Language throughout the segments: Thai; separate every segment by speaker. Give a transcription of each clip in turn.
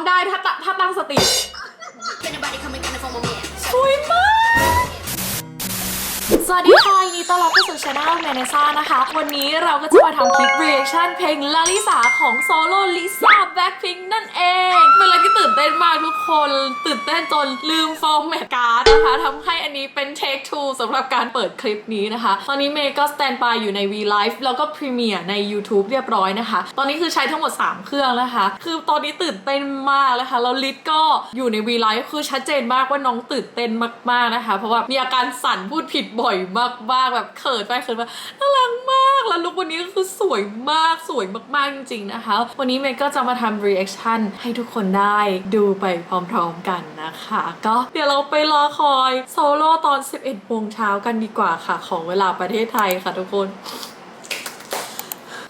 Speaker 1: ำได้ถ้าตถ้าตั้งสติ
Speaker 2: Anybody coming in the form of me?
Speaker 1: สวยมาก สวัสดีค่ะ ยินดีต้อนรับเข้าสู่ช anel เมเนซ่านะคะ วันนี้เราก็จะมาทำคลิป reaction เพลงลาลิสาของโซโล่ลิซ่าแบ็คพิงนั่นเอง เป็นอะไรที่ตื่นเต้นมากทุกคน ตื่นเต้นจนลืมฟอร์แมตการ์ดนะคะทำให้อันนี้เป็น take two สำหรับการเปิดคลิปนี้นะคะ ตอนนี้เมย์ก็ stand by อยู่ใน V Live แล้วก็ Premiere ใน YouTube เรียบร้อยนะคะ ตอนนี้คือใช้ทั้งหมด 3 เครื่องนะคะ คือตอนนี้ตื่นเต้นมากเลยค่ะแล้วลิศก็อยู่ใน V Live คือชัดเจนมากว่าน้องตื่นเต้นมากๆนะคะ เพราะว่ามีอาการสั่นพูดผิดบ่อยมากๆแบบเขินไปเขินมาน่ารักมากแล้วลุควันนี้ก็คือสวยมากสวยมากๆจริงๆนะคะ วันนี้เมย์ก็จะมาทำรีแอคชั่นให้ทุกคนได้ดูไปพร้อมๆกันนะคะ ก็เดี๋ยวเราไปรอคอยโซโล่ตอน 11โมงเช้ากันดีกว่าค่ะ ของเวลาประเทศไทยค่ะทุกคน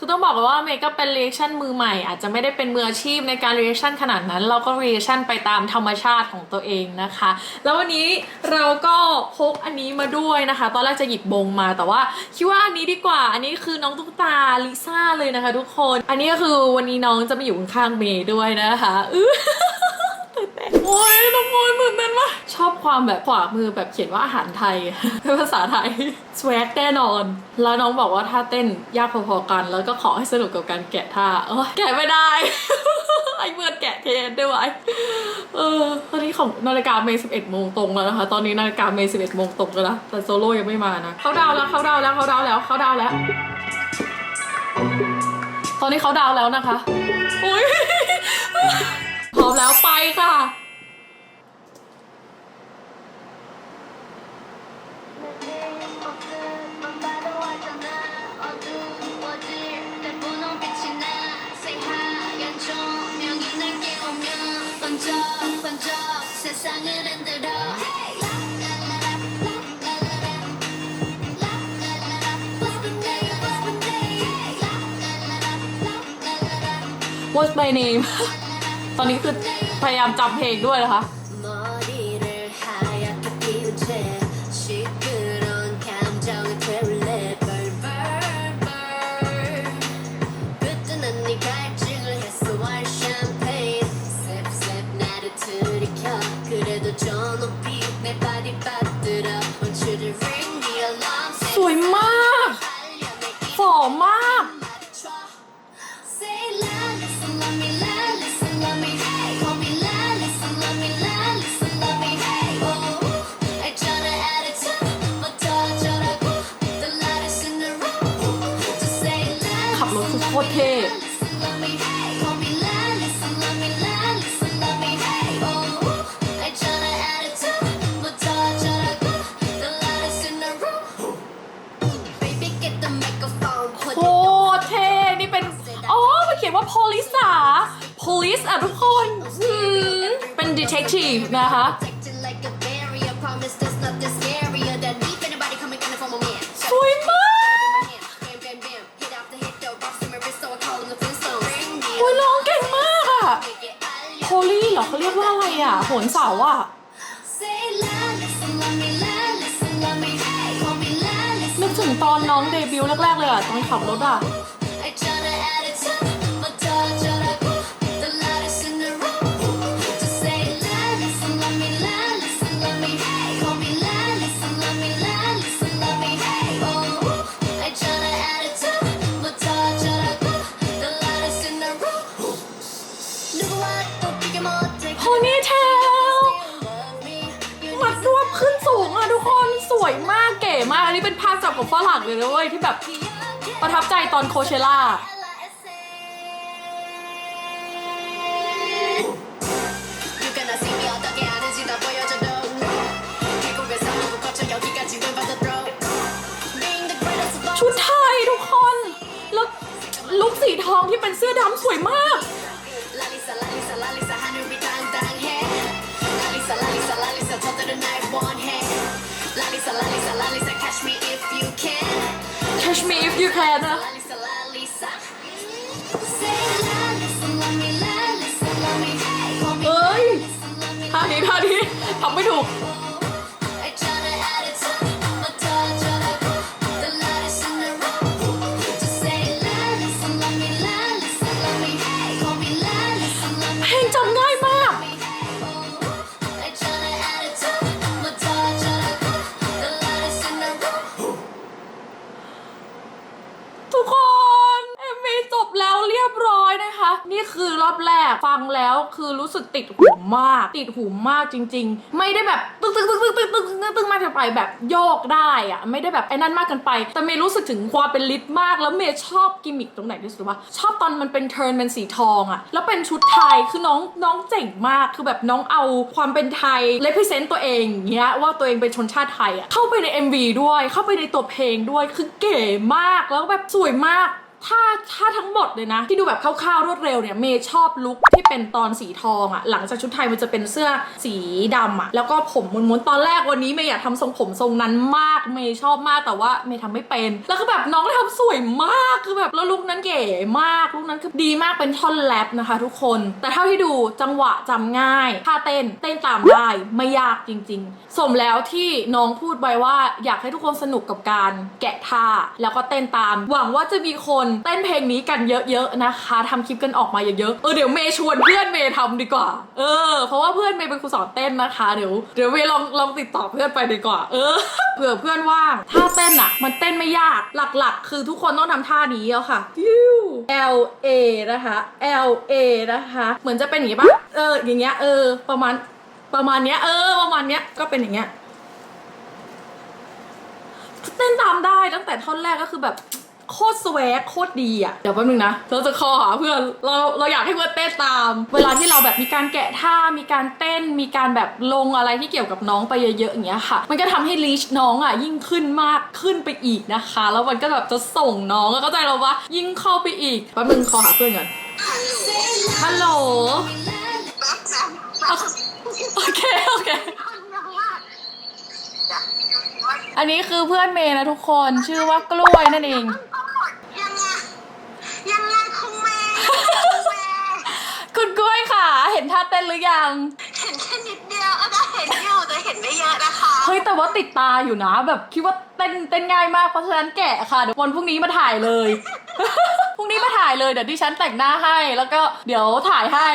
Speaker 1: คือต้องบอกเลยว่าเมย์ก็เป็นเรีแอคชั่นมือใหม่ อาจจะไม่ได้เป็นมืออาชีพในการเรีแอคชั่นขนาดนั้น เราก็เรีแอคชั่นไปตามธรรมชาติของตัวเองนะคะ แล้ววันนี้เราก็พกอันนี้มาด้วยนะคะ ตอนแรกจะหยิบบงมาแต่ว่าคิดว่าอันนี้ดีกว่า อันนี้คือน้องตุ๊กตาลิซ่าเลยนะคะ ทุกคน อันนี้ก็คือวันนี้น้องจะมาอยู่ข้างเมย์ด้วยนะคะอื้อ โอ้ยน้องโมยตื่นเต้นมากชอบความแบบขวามือแบบเขียนว่าอาหารไทย เป็นภาษาไทยสวกแน่นอน แล้วน้องบอกว่าท่าเต้นยากพอๆกัน แล้วก็ขอให้สนุกกับการแกะท่าเออแกะไม่ได้ไอ้เมื่อนแกะเทนได้ไหมเออตอนนี้ของนาฬิกาเมย์11โมงตรงแล้วนะคะ ตอนนี้นาฬิกาเมย์11โมงตรงแล้วนะแต่โซโล่ยังไม่มานะเขาดาวแล้วเขาดาวแล้วเขาดาวแล้วเขาดาวแล้ว ตอนนี้เขาดาวแล้วนะคะ อุ้ยพร้อมแล้ว What's my name ตอนนี้คือพยายามจำเพลงด้วยนะคะ สวยมาก ฝ่อมาก อะทุกคนอืมเป็น detective นะคะ
Speaker 2: Protected like a barrier. Promise there's nothing scarier than me. If anybody coming in the form of man.
Speaker 1: สวยมาก
Speaker 2: Bam, bam, bam. Hit after hit, though. Box in my wrist, so I call him the Flintstones. Bring me
Speaker 1: โอ้ยร้องเก่งมากอะ
Speaker 2: Make it all
Speaker 1: โพลี่เหรอเขาเรียกว่าอะไรอะโหนเสาอะ
Speaker 2: Say la, listen, love me, la, listen, love me. Hey, call me la, listen.
Speaker 1: นึกถึงตอนน้องเดบิวต์แรกๆเลยอะตอนขับรถอะ ภาพจับของฝรั่งเลยนะเว้ยที่แบบประทับใจตอนโคเชล่าชุดไทยทุกคน แล้วลุกสีทองที่เป็นเสื้อดำสวยมาก
Speaker 2: Catch me if you can
Speaker 1: เฮ้ยท่านี้ท่านี้ทำไม่ถูก รู้สึกติดหูมาก ติดหูมากจริง ๆ ไม่ได้แบบตึ๊กตึ๊กตึ๊กตึ๊กตึ๊กตึ๊กตึ๊กตึ๊กมากเกินไปแบบโยกได้อะไม่ได้แบบไอ้นั่นมากเกินไป แต่เมย์รู้สึกถึงความเป็นลิตมากแล้วเมย์ชอบกิมมิคตรงไหนที่สุดวะชอบตอนมันเป็นเทิร์นเป็นสีทองอะแล้วเป็นชุดไทยคือน้องน้องเจ๋งมากคือแบบน้องเอาความเป็นไทยเลพิเซนต์ตัวเองอย่างเงี้ยว่าตัวเองเป็นชนชาติไทยอะเข้าไปใน MV ด้วย เข้าไปในตัวเพลงด้วยคือเก๋มากแล้วแบบสวยมาก ถ้าถ้าทั้งหมดเลยนะ ที่ดูแบบคร่าวๆรวดเร็วเนี่ยเมย์ชอบลุคที่เป็นตอนสีทองอะหลังจากชุดไทยมันจะเป็นเสื้อสีดำอะแล้วก็ผมม้วนๆตอนแรกวันนี้เมย์อยากทำทรงผมทรงนั้นมากเมย์ชอบมากแต่ว่าเมย์ทำไม่เป็นแล้วคือแบบน้องทำสวยมากคือแบบแล้วลุคนั้นเก๋มากลุคนั้นคือดีมากเป็นท่อนแรปนะคะ ทุกคน แต่เท่าที่ดูจังหวะจำง่ายท่าเต้นเต้นตามได้ไม่ยากจริง ๆ สมแล้วที่น้องพูดไว้ว่าอยากให้ทุกคนสนุกกับการแกะท่าแล้วก็เต้นตาม หวังว่าจะมีคนเต้นเพลงนี้กันเยอะๆนะคะทำคลิปกันออกมาเยอะๆเออเดี๋ยวเมย์ชวนเพื่อนเมย์ทำดีกว่า เออ เพราะว่าเพื่อนเมย์เป็นครูสอนเต้นนะคะ เดี๋ยวเดี๋ยวเมย์ลองลองติดต่อเพื่อนไปดีกว่า เออเผื่อเพื่อนว่างท่าเต้นอะมันเต้นไม่ยากหลักๆ คือทุกคนต้องทำท่านี้แล้วค่ะ L A นะคะ L A นะคะ เหมือนจะเป็นอย่างนี้ปะเอออย่างเงี้ยเออประมาณประมาณเนี้ยเออประมาณเนี้ยก็เป็นอย่างเงี้ยเต้นตามได้ตั้งแต่ท่อนแรกก็คือแบบ โคตรสวกโคตรดีอะ เดี๋ยวแป๊บนึงนะเราจะคอหาเพื่อนเราเราอยากให้เพื่อนเต้นตาม เวลาที่เราแบบมีการแกะท่ามีการเต้นมีการแบบลงอะไรที่เกี่ยวกับน้องไปเยอะๆอย่างเงี้ยค่ะ มันก็ทำให้ลีชน้องอะยิ่งขึ้นมากขึ้นไปอีกนะคะ แล้วมันก็แบบจะส่งน้องแล้วก็ใจเราว่ายิ่งเข้าไปอีกแป๊บนึงคอหาเพื่อนก่อนฮัลโหลโอเคโอเคอันนี้คือเพื่อนเมย์นะทุกคนชื่อว่ากล้วยนั่นเอง นท่าเต้นหรือยัง
Speaker 3: เห็นแค่นิดเดียวก็เห็นอยู่แต่เห็นไม่เยอะนะคะ
Speaker 1: เฮ้ยแต่ว่าติดตาอยู่นะ แบบคิดว่าเต้นเต้นง่ายมากเพราะฉะนั้นแกะค่ะเดี๋ยววันพรุ่งนี้มาถ่ายเลย พรุ่งนี้มาถ่ายเลยเดี๋ยวดิฉันแต่งหน้าให้ แล้วก็เดี๋ยวถ่ายให้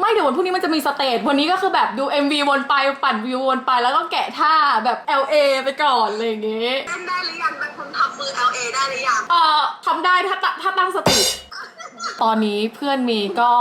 Speaker 1: ไม่เดี๋ยววันพรุ่งนี้มันจะมีสเตจวันนี้ก็คือแบบดู MV วนไปปั่นวิววนไปแล้วก็แกะท่าแบบ LA ไปก่อนอะไรอย่างเงี้ย
Speaker 3: เล่นได้หรือยังเป็นคนทำมือ LA ได้หรือยัง
Speaker 1: เอ่อทำได้ถ้าตถ้าตั้งสติ ตอนนี้เพื่อนเมย์ก็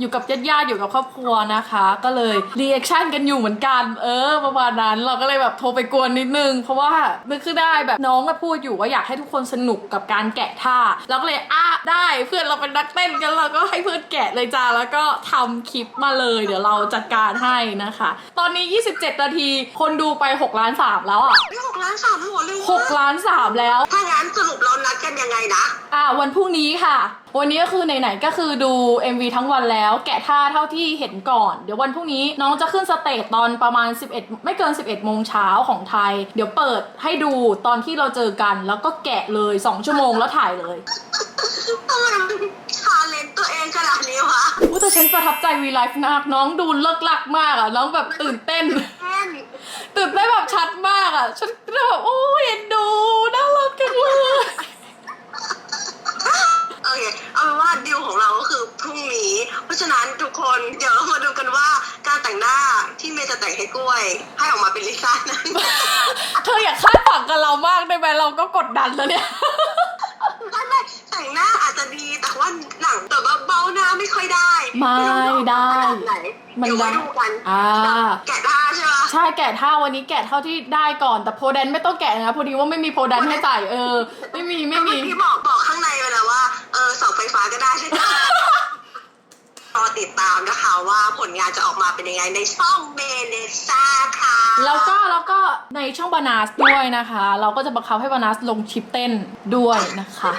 Speaker 1: อยู่กับญาติๆอยู่กับครอบครัวนะคะ ก็เลยรีแอคชั่นกันอยู่เหมือนกัน เออประมาณนั้นเราก็เลยแบบโทรไปกวนนิดนึง เพราะว่านึกขึ้นได้แบบน้องก็พูดอยู่ว่าอยากให้ทุกคนสนุกกับการแกะท่าเราก็เลยอะได้เพื่อนเราเป็นนักเต้นกันเราก็ให้เพื่อนแกะเลยจ้าแล้วก็ทำคลิปมาเลย เดี๋ยวเราจัดการให้นะคะ ตอนนี้ 27 นาทีคนดูไป6ล้าน3แล้วอะ
Speaker 3: ไม่หกล้านสามหัวเลย
Speaker 1: 6ล้าน3แล้ว
Speaker 3: ถ้า งั้นสรุปเรานัดกันยังไงนะ
Speaker 1: อ่า วันพรุ่งนี้ค่ะ วันนี้ก็คือไหนๆก็คือดู MV ทั้งวันแล้ว แกะท่าเท่าที่เห็นก่อน เดี๋ยววันพรุ่งนี้น้องจะขึ้นสเตจตอนประมาณ 11 ไม่เกิน 11โมงเช้าของไทย เดี๋ยวเปิดให้ดูตอนที่เราเจอกัน แล้วก็แกะเลย 2 ชั่วโมงแล้วถ่ายเลย
Speaker 3: ทำไมมันชาเลนตัวเองขนาดนี้วะ
Speaker 1: อู้แต่ฉันประทับใจวีไลฟ์มากน้องดูเลิกลักมากอะ น้องแบบตื่นเต้น
Speaker 3: แค่น
Speaker 1: ตื่นเต้นแบบชัดมากอะ ฉันก็แบบโอ้ยเอ็นดูน่ารัก จังเลย
Speaker 3: โอเคเอาเป็นว่าดิวของเราก็คือพรุ่งนี้ เพราะฉะนั้นทุกคนเดี๋ยวเรามาดูกันว่าการแต่งหน้าที่เมย์จะแต่งให้กล้วย ให้ออกมาเป็นลิซ่านั้น
Speaker 1: เธออย่าคาดหวังกับเรามากได้ไหมเราก็กดดันแล้วเนี่ย
Speaker 3: แต่งหน้าอาจจะดีแต่ว่าหนังแต่ว่าเบ้าหน้าไม่ค่อยได้
Speaker 1: ไม่
Speaker 3: รู้จะออกา
Speaker 1: ได้
Speaker 3: ขนาดไหน
Speaker 1: มัน
Speaker 3: เดี๋ยว
Speaker 1: ได้
Speaker 3: ไว้ดูกัน
Speaker 1: อ่า
Speaker 3: แกะท่าใช่ไหม
Speaker 1: ใช่แกะท่าวันนี้แกะเท่าที่ได้ก่อนแต่โพแดนไม่ต้องแกะนะพอดีว่าไม่มีโพแดนให้ใส่เออ ไม่มีไม่มี
Speaker 3: พี่บอกบอกข้างในไปแล้วว่าเออเสาไฟฟ้าก็ได้ใช่ไหมร อติดตามนะคะว่าผลงานจะออกมาเป็นยังไงในช่องเบเนซ่าค่ะ
Speaker 1: แล้วก็แล้วก็ในช่องบานาสด้วยนะคะ เราก็จะบังคับให้บานาสลงคลิปเต้นด้วยนะคะ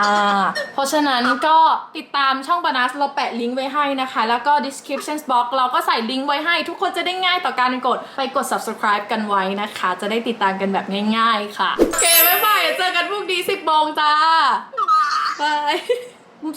Speaker 1: อ่าเพราะฉะนั้นก็ติดตามช่องบานาสเราแปะลิงก์ไว้ให้นะคะ แล้วก็ description box เราก็ใส่ลิงก์ไว้ให้ ทุกคนจะได้ง่ายต่อการกดไปกด subscribe กันไว้นะคะ จะได้ติดตามกันแบบง่าย ๆ ค่ะโอเคบ๊ายบายเจอกันพรุ่งนี้10โมงจ้าบาย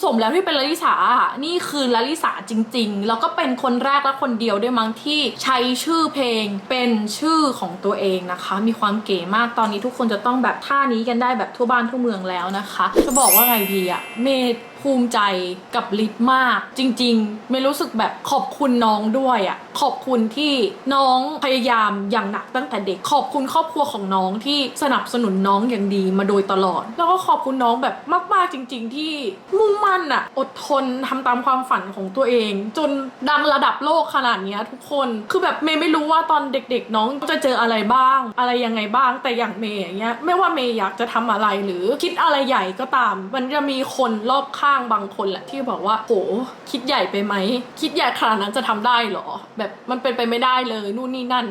Speaker 1: สมแล้วที่เป็นลลิสาอะนี่คือลลิสาจริง ๆ แล้วก็เป็นคนแรกและคนเดียวด้วยมั้งที่ใช้ชื่อเพลงเป็นชื่อของตัวเองนะคะ มีความเก๋มากตอนนี้ทุกคนจะต้องแบบท่านี้กันได้แบบทั่วบ้านทั่วเมืองแล้วนะคะ จะบอกว่าไงดีอะเมดภูมิใจกับลิปมาก จริงๆไม่รู้สึกแบบขอบคุณน้องด้วยอะ ขอบคุณที่น้องพยายามอย่างหนักตั้งแต่เด็ก ขอบคุณครอบครัวของน้องที่สนับสนุนน้องอย่างดีมาโดยตลอด แล้วก็ขอบคุณน้องแบบมาก ๆ จริง ๆ ที่มุ่งมั่นอะ่ะอดทนทำตามความฝันของตัวเอง จนดังระดับโลกขนาดนี้ทุกคนคือแบบเมย์ไม่รู้ว่าตอนเด็ก ๆ น้องจะเจออะไรบ้าง อะไรยังไงบ้างแต่อย่างเมย์อย่างเงี้ยไม่ว่าเมย์อยากจะทำอะไรหรือคิดอะไรใหญ่ก็ตาม มันจะมีคนรอบข้างบางคนแหละที่บอกว่าโหคิดใหญ่ไปไหมคิดใหญ่ขนาดนั้นจะทำได้เหรอแบบมันเป็นไปไม่ได้เลยนู่นนี่นั่น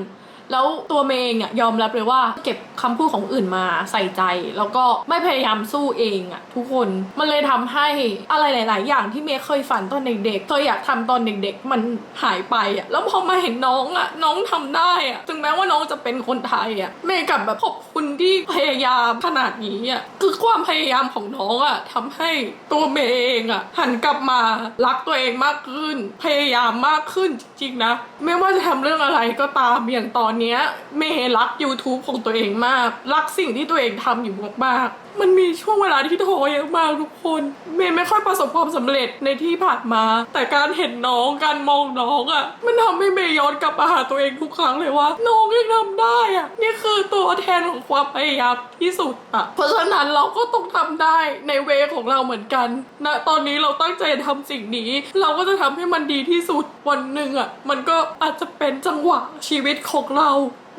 Speaker 1: แล้วตัวเมย์เองอะยอมรับเลยว่าเก็บคำพูดของอื่นมาใส่ใจ แล้วก็ไม่พยายามสู้เองอะทุกคนมันเลยทำให้อะไรหลาย ๆ อย่างที่เมย์เคยฝันตอนเด็กๆเคยอยากทำตอนเด็ก ๆ มันหายไปอะแล้วพอมาเห็นน้องอะน้องทำได้อะถึงแม้ว่าน้องจะเป็นคนไทยอะเมย์กับแบบขอบคุณที่พยายามขนาดนี้อะคือความพยายามของน้องอะทำให้ตัวเมย์เองอะหันกลับมารักตัวเองมากขึ้น พยายามมากขึ้นจริงๆนะ ไม่ว่าจะทำเรื่องอะไรก็ตามอย่างตอนเนี้ยเมย์รัก YouTube ของตัวเองมาก รักสิ่งที่ตัวเองทำอยู่มากๆ มันมีช่วงเวลาที่ท้อเยอะมากทุกคน เมย์ไม่ค่อยประสบความสำเร็จในที่ผ่านมา แต่การเห็นน้องการมองน้องอะ่ะ มันทำให้เมย์ย้อนกลับมาหาตัวเองทุกครั้งเลยว่า น้องยังทำได้อะ่ะนี่คือตัวแทนของความพยายามที่สุดอะ่ะ เพราะฉะนั้นเราก็ต้องทำได้ในเวของเราเหมือนกันณตอนนี้เราตั้งใจทำสิ่งนี้ เราก็จะทำให้มันดีที่สุดวันหนึ่งอะ่ะ มันก็อาจจะเป็นจังหวะชีวิตของเรา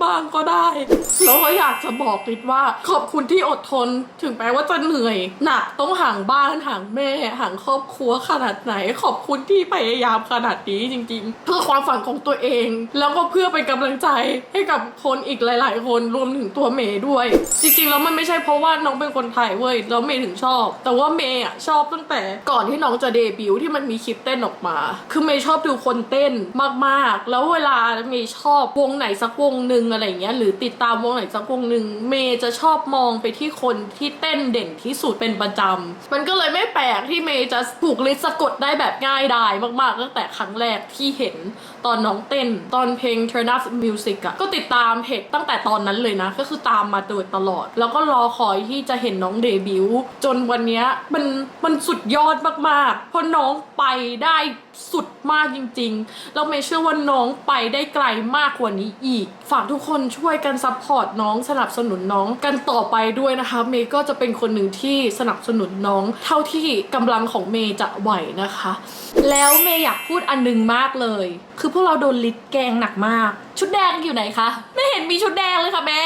Speaker 1: บ้างก็ได้ แล้วก็อยากจะบอกลิศว่า ขอบคุณที่อดทน ถึงแม้ว่าจะเหนื่อยหนักต้องห่างบ้านห่างแม่ห่างครอบครัวขนาดไหน ขอบคุณที่พยายามขนาดนี้จริงๆ เพื่อความฝันของตัวเอง แล้วก็เพื่อเป็นกำลังใจให้กับคนอีกหลาย ๆ คนรวมถึงตัวเมย์ด้วย จริงๆแล้วมันไม่ใช่เพราะว่าน้องเป็นคนไทยเว้ยแล้วเมย์ถึงชอบ แต่ว่าเมย์อะชอบตั้งแต่ก่อนที่น้องจะเดบิวต์ที่มันมีคลิปเต้นออกมา คือเมย์ชอบดูคนเต้นมากๆ แล้วเวลาเมย์ชอบวงไหนสักวงหนึ่งอะไรเงี้ยหรือติดตามวงไหนสักวงหนึ่งเมย์จะชอบมองไปที่คนที่เต้นเด่นที่สุดเป็นประจำมันก็เลยไม่แปลกที่เมย์จะถูกลิสต์สะกดได้แบบง่ายดายมากๆ ตั้งแต่ครั้งแรกที่เห็นตอนน้องเต้นตอนเพลง Turn Up Music อะก็ติดตามเพจตั้งแต่ตอนนั้นเลยนะ ก็คือตามมาโดยตลอด แล้วก็รอคอยที่จะเห็นน้องเดบิวต์จนวันนี้มันมันสุดยอดมากๆเพราะน้องไปได้ สุดมากจริงๆ แล้วเมย์เชื่อว่าน้องไปได้ไกลมากกว่านี้อีก ฝากทุกคนช่วยกันซัพพอร์ตน้องสนับสนุนน้องกันต่อไปด้วยนะคะ เมย์ก็จะเป็นคนหนึ่งที่สนับสนุนน้อง เท่าที่กำลังของเมย์จะไหวนะคะ แล้วเมย์อยากพูดอันหนึงมากเลย คือพวกเราโดนลิดแกงหนักมาก ชุดแดงอยู่ไหนคะ ไม่เห็นมีชุดแดงเลยค่ะแม่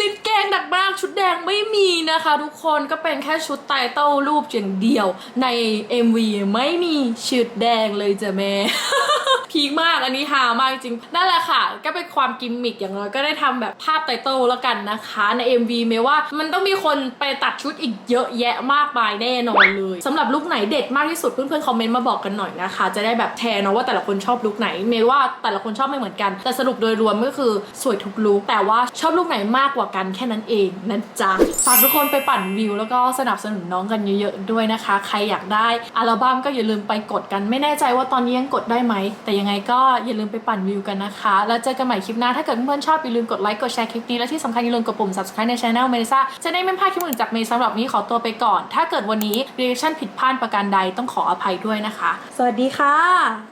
Speaker 1: ลิดแกงหนักมากชุดแดงไม่มีนะคะ ทุกคนก็เป็นแค่ชุดไตเต้ารูปอย่างเดียว ใน MV ไม่มีชุดแดงเลยจ้ะแม่พีคมากอันนี้ฮามากจริง นั่นแหละค่ะ ก็เป็นความกิมมิกอย่างน้อยก็ได้ทำแบบภาพไตเติลแล้วกันนะคะ ใน MV เมย์ว่ามันต้องมีคนไปตัดชุดอีกเยอะแยะมากมายแน่นอนเลยสำหรับลุคไหนเด็ดมากที่สุดเพื่อนๆคอมเมนต์มาบอกกันหน่อยนะคะ จะได้แบบแทนเนาะว่าแต่ละคนชอบลุคไหน เมย์ว่าแต่ละคนชอบไม่เหมือนกัน แต่สรุปโดยรวมก็คือสวยทุกลุคแต่ว่าชอบลุคไหนมากกว่ากันแค่นั้นเองนะจ๊ะฝากทุกคนไปปั่นวิวแล้วก็สนับสนุนน้องกันเยอะๆด้วยนะคะ ใครอยากได้อัลบั้มก็อย่าลืมไปกดกัน ไม่แน่ใจว่าตอนนี้ยังกดได้ไหม แต่ยังไงก็อย่าลืมไปปั่นวิวกันนะคะ แล้วเจอกันใหม่คลิปหน้า ถ้าเกิดเพื่อนชอบอย่าลืมกดไลค์กดแชร์คลิปนี้และที่สำคัญอย่าลืมกดปุ่ม subscribe ใน channel เมลิซ่าจะได้ไม่พลาดคลิปอื่นจากเมย์สำหรับนนี้ขอตัวไปก่อน ถ้าเกิดวันนี้ reaction ผิดพลาดประการใดต้องขออภัยด้วยนะคะ สวัสดีค่ะ